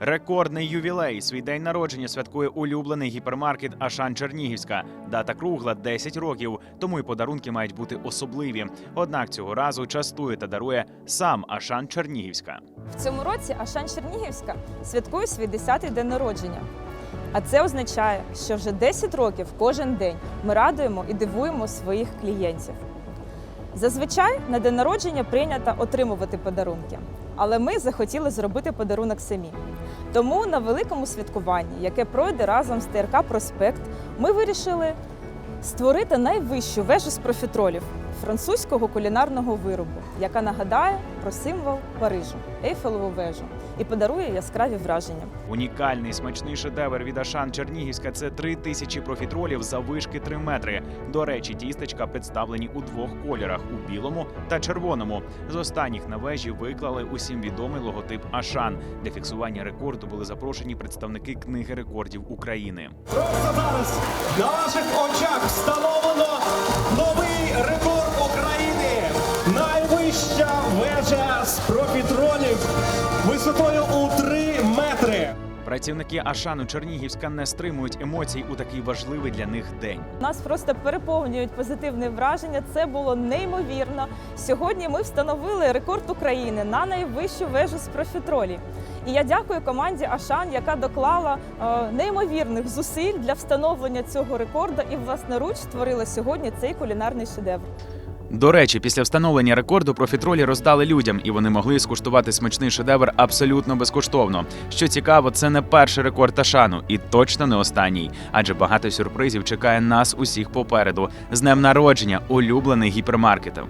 Рекордний ювілей. Свій день народження святкує улюблений гіпермаркет Ашан Чернігівська. Дата кругла 10 років, тому і подарунки мають бути особливі. Однак цього разу частує та дарує сам Ашан Чернігівська. В цьому році Ашан Чернігівська святкує свій 10-й день народження. А це означає, що вже 10 років кожен день ми радуємо і дивуємо своїх клієнтів. Зазвичай на день народження прийнято отримувати подарунки, але ми захотіли зробити подарунок самі. Тому на великому святкуванні, яке пройде разом з ТРК Проспект, ми вирішили створити найвищу вежу з профітролів французького кулінарного виробу, яка нагадає про символ Парижу Ейфелеву вежу і подарує яскраві враження. Унікальний смачний шедевр від Ашан Чернігівська це 3 тисячі профітролів за вишки 3 метри. До речі, тістечка представлені у двох кольорах у білому та червоному. З останніх на вежі виклали усім відомий логотип Ашан. Для фіксування рекорду були запрошені представники книги рекордів України. Просто зараз на ваших очах встановлено вежа з профітролів висотою у 3 метри. Працівники Ашану Чернігівська не стримують емоцій у такий важливий для них день. Нас просто переповнюють позитивне враження. Це було неймовірно. Сьогодні ми встановили рекорд України на найвищу вежу з профітролі. І я дякую команді Ашан, яка доклала е, неймовірних зусиль для встановлення цього рекорду і власноруч створила сьогодні цей кулінарний шедевр. До речі, після встановлення рекорду профітролі роздали людям, і вони могли скуштувати смачний шедевр абсолютно безкоштовно. Що цікаво, це не перший рекорд Ташану і точно не останній, адже багато сюрпризів чекає нас усіх попереду. З днем народження улюблених гіпермаркетів.